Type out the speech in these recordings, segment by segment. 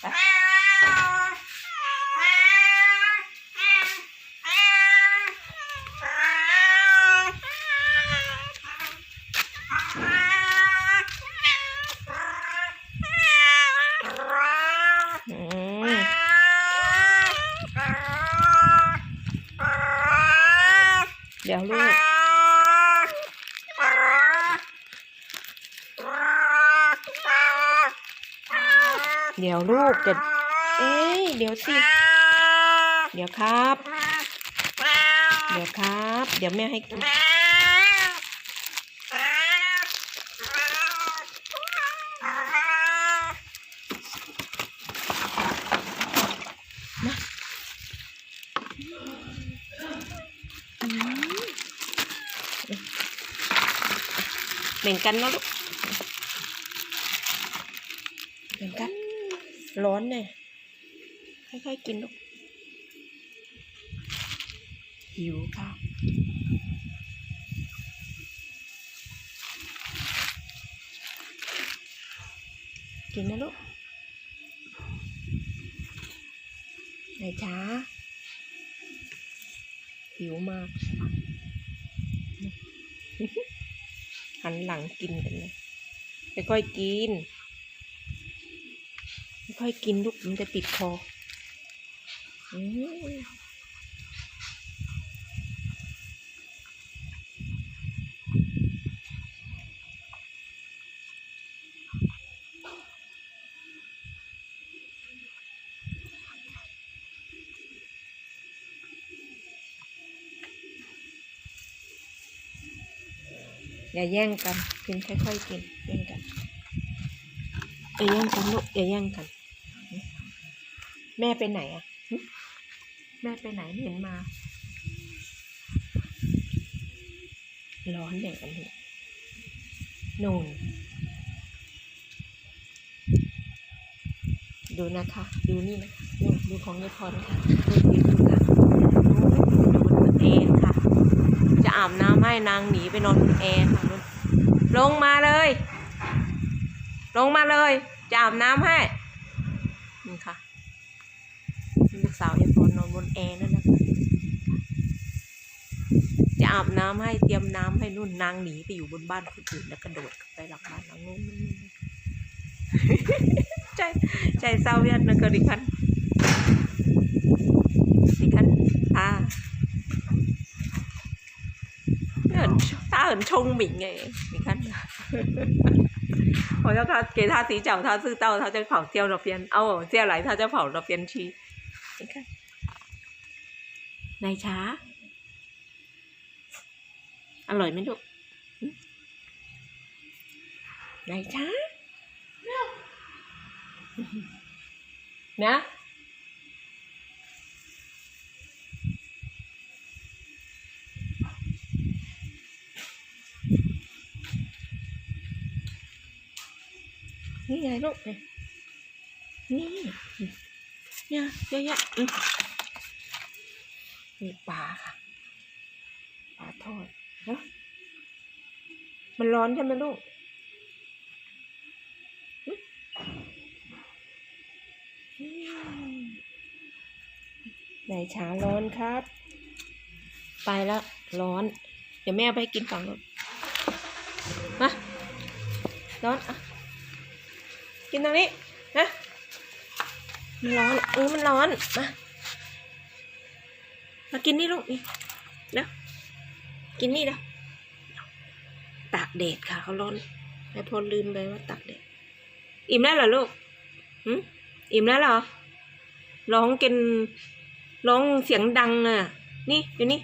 เอาไปเดี๋ยวลูก เดี๋ยวลูกจะเอ้ยเดี๋ยวสิ เดี๋ยวครับ เดี๋ยวครับ เดี๋ยวแม่ให้กินแบ่งกันนะลูก แบ่งกัน ร้อนเนี่ยค่อยๆกินลูกหิวค่ะกินนะลูกไหนช้าหิวมากหันหลังกินกันเลยค่อยๆกิน ค่อยกินลูกมันจะติดคออืมอย่าแย่งกันกินค่อยๆกินแย่งกันอย่าแย่งกันลูกอย่าแย่งกัน แม่ไปไหนอะหึแม่ไปไหนไม่เห็นมา ร้อนอย่างนี้นูนดูนะคะ ดูนี่นะคะดูดูของยายพรค่ะดูดูดูค่ะดูบนแอร์ค่ะ จะอาบน้ำให้นางหนีไปนอนบนแอร์ค่ะนุ่นลงมาเลย ลงมาเลย จะอาบน้ำให้นี่ค่ะ ลู กสาวยายพรนอนบนแอร์นั่นนะจะอาบน้ำให้เตรียมน้ำให้นุ่นนางหนีไปอยู่บนบ้านคนอื่นแล้วกระโดดไปหลังบ้านหลังนู้นนู่นนู่น ใจใจเศร้ายันนะก็ดิคันดิคันอ่าเห็นถ้าเห็นชงหมิ่งไงดิคัน 我要他给他洗脚，他知道他在跑掉了边，哦，接下来他就跑到边去。 สิคะนายช้า อร่อยไหมลูกนายช้าเนาะนี่ไงลูกเนี่ยนี่ เนี่ยเยอะแยะอืมมีปลาค่ะปลาทอดเนาะมันร้อนใช่ไหมลูกอืมไหนช้าร้อนครับ ไปแล้วร้อน เดี๋ยวแม่ไปให้กินฝั่งนู้นมาร้อนอะกินตรงนี้นะ มันร้อนเออมันร้อน มา มากินนี่ลูกนี่นะกินนี่นะตากแดดค่ะเขาร้อนแม่พลลืมไปว่าตากแดด อิ่มแล้วเหรอลูกหืมอิ่มแล้วเหรอ ร้องกินร้องเสียงดังอะ นี่อยู่นี่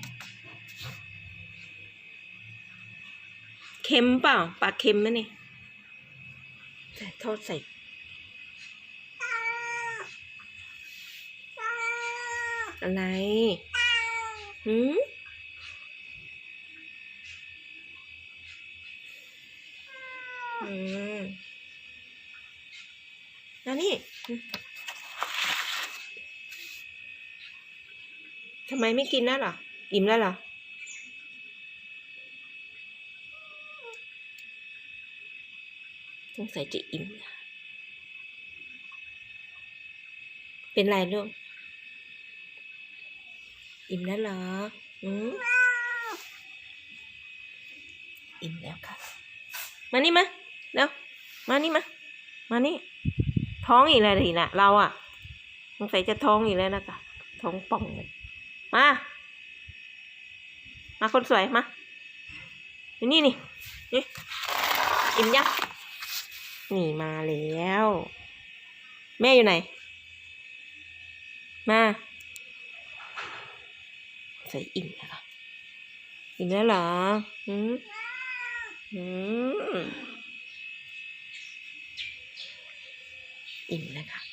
เค็มเปล่า ปากเค็มไหมนี่ทอดใส่ อะไรหืมอืมแล้วนี่ทำไมไม่กินแล้วหรอ อิ่มแล้วหรอสงสัยจะอิ่ม เป็นไรลูก อิ่มแล้วเหรออืมอิ่มแล้วค่ะ มานี่มาเร็วมานี่มา มานี่ ท้องอีกแล้วทีน่ะเราอะสงสัยจะท้องอีกแล้วนะคะท้องป่องเลย มา มาคนสวยมาอยู่นี่นี่นี่อิ่มยังนี่มาแล้ว แม่อยู่ไหน มา ใส่อิ่มแล้วเหรออิ่มแล้วเหรออืมอืมอิ่มนะคะ